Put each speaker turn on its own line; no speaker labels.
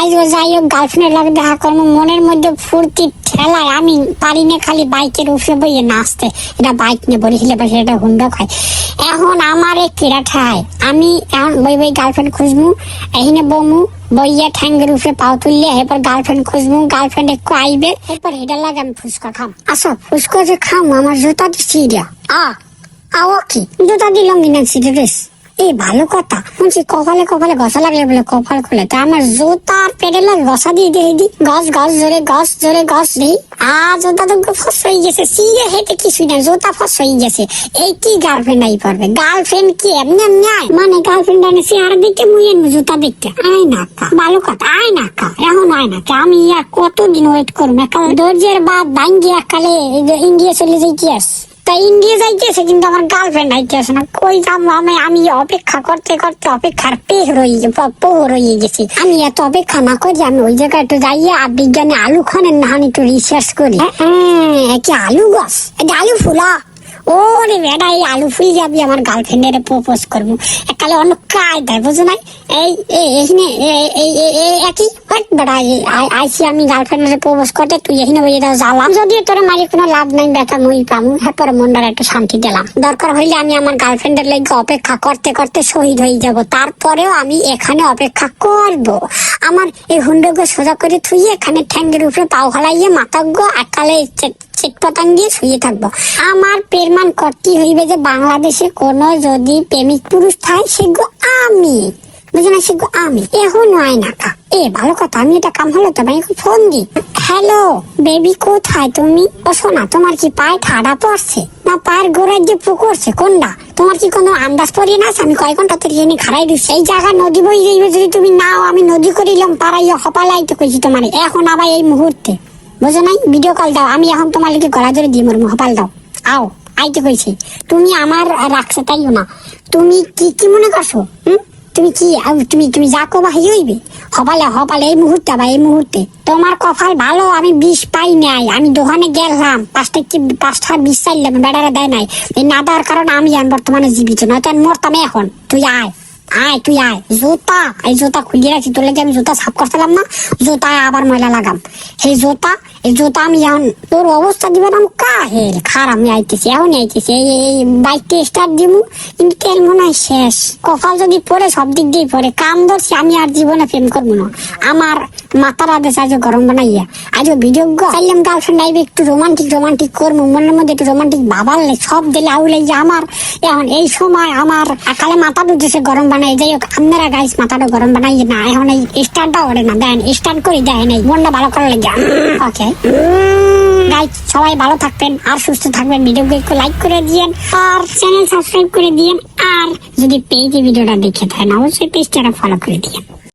আজ ও যাই হোক গার্লফ্রেন্ডের লাগে দেখা করব। মনের মধ্যে ফুর্তি ঠেলায়। আমি পারি না খালি বাইকের উপরে বইয়ে নাচতে। এটা বাইক নিয়ে বলি হিলে পাশে এটা হুন্ডা খায়। এখন আমার এক কিরা ঠায় আমি এখন বই বই গার্লফ্রেন্ড খুঁজবো এখানে বমু, বইয়া ঠ্যাঙ্গের উপরে পাও তুললে, এরপর গার্লফ্রেন্ড খুঁজবো গার্লফ্রেন্ড একটু আইবে, এরপর এটা লাগে আমি ফুচকা খাম। আসো, ফুচকা যে খাম, আমার জুতা দিচ্ছি আ, আও কি? জুতা দিলাম কিনা সিরিয়াস এই ভালো কথা। বলছি কপালে কপালে ঘষা লাগলে বলে কপাল খুলে, তা আমার জুতা আর পেডেলে ঘষা দিয়ে দিয়ে দি গস গস, জোরে গস জোরে গস দিই আ জুতা তো ফস হয়ে গেছে, সিয়ে হেঁটে কিছুই না, জুতা ফস হয়ে গেছে। এই কি গার্লফ্রেন্ড আই পারবে গার্লফ্রেন্ড কি এমনি এমনি আয়? মানে গার্লফ্রেন্ড আনে চেহারা দেখতে, মুই এনে জুতা দেখতে। আয় না ভালো কথা, আয় না এখন আয় না আমি আর কতদিন ওয়েট করব? ধৈর্যের বাদ ভাঙ্গি একালে ইন্ডিয়া চলে যাই কি আস তা ইন্ডিয়া যাইতেছে কিন্তু আমার গার্লফ্রেন্ড আইতেছে না। কই যাব আমি আমি অপেক্ষা করতে করতে অপেক্ষার পেহ রয়ে পোহ রয়ে গেছি। আমি এত অপেক্ষা না করি, আমি ওই জায়গায় একটু যাইয়ে আর বিজ্ঞানী আলু খানের না আমি একটু রিসার্চ করি। হ্যাঁ কি আলু গাছ? এটা আলু ফুলা? ওরে এই আলু ফুল যাবি, আমার গার্লফ্রেন্ডের প্রপোজ করব। অন্য বুঝো নাই? এই এই এখানে এই- এই এই- এই একই? হট আইসি আমি গার্লফ্রেন্ডের প্রপোজ করতে, তুই এখানে জ্বালাম তোর মারি কোনো লাভ নাই মই পামু। হ্যাঁ একটু শান্তি দিলাম। দরকার হইলে আমি আমার গার্লফ্রেন্ডের লেগে অপেক্ষা করতে করতে শহীদ হয়ে যাব। তারপরেও আমি এখানে অপেক্ষা করব। আমার এই হুন্ডকে সোজা করে থুই এখানে ঠ্যাঙ্গের উপরে পাও হালাইয়ে মাতাগ্য একালে চিট পতাং দিয়ে শুয়ে থাকব। আমার পেরমান করতে হইবে যে বাংলাদেশে কোনো যদি প্রেমিক পুরুষ থাকে সেগো আমি। বুঝে না সেগো আমি। এখন হয় না কা। এ, ভালো কথা, আমি এটা কাম হলো তো ভাই ফোন দি। হ্যালো বেবি কোথায় তুমি? ও, শোনা, তোমার কি পায়ে ঠাডা পড়ছে? না, পায়ের গোড়ায় যে পুকুরছে কোনটা? তোমার কি কোনো আন্দাজ পড়ি না আমি কয় ঘণ্টা থেকে এনে খারাই দিচ্ছি এই জায়গা নদী বই যাইবে যদি তুমি নাও, আমি নদী করিলাম পাড়াইয়া হপালাই তো কইছি তোমার। এখন আবার এই মুহূর্তে। বুঝো নাই? ভিডিও কল দাও, আমি এখন তোমার লিখে গলা ধরে দিয়ে মরবো, হপাল দাও। আও। আইতে কইছি তুমি আমার রাখছে তাইও না। তুমি কি কি মনে করছ? তুমি কি তুমি তুমি যা কবা হাই হইবে। হপালে হপালে এই মুহূর্তে বা এই মুহূর্তে। তোমার কপাল ভালো, আমি বিষ পাই নাই। আমি দোকানে গেলাম। পাঁচটা কি পাঁচটা বিষ চাইলাম বেড়ারা দেয় নাই। এই না দেওয়ার কারণে আমি বর্তমানে জীবিত নয়তো আমি মরতাম এখন। তুই আয় আয়, তুই আয়। জুতা, এই জুতা খুলিয়ে রাখছি। তোর লাগে আমি জুতা সাফ করছিলাম না। জুতায় আবার ময়লা লাগাম। সেই জুতা জুতা আমি এখন তোর অবস্থা কাহের আইতেছি এখন আইতেছি। এই বাইকটা স্টার্ট দিব কিন্তু তেল মনে হয় শেষ। কপাল যদি পরে সব দিক পরে কাম ধরছি, আমি আর জীবনে প্রেম করব না। আমার মাথার আদেশ গরম বানাইয়া। আজ চাইলাম গার্লফ্রেন্ড আইবে একটু রোমান্টিক রোমান্টিক করব, মনের মধ্যে একটু রোমান্টিক ভাবালে সব দিলে আউলে আমার। এখন এই সময় আমার একালে মাথা দুটেছে গরম বানাই। যাই হোক, আপনারা গাইস মাথাটা গরম বানাই না। এখন এই স্টার্টটা ওরে না। দেন স্টার্ট করে, দেয় নাই। মনটা ভালো করে লেগে। ওকে গাইস সবাই ভালো থাকবেন আর সুস্থ থাকবেন। ভিডিওকে একটু লাইক করে দিয়েন আর চ্যানেল সাবস্ক্রাইব করে দিয়েন। আর যদি পেজে ভিডিওটা দেখে থাকেন, অবশ্যই পেজটা ফলো করে দিয়েন।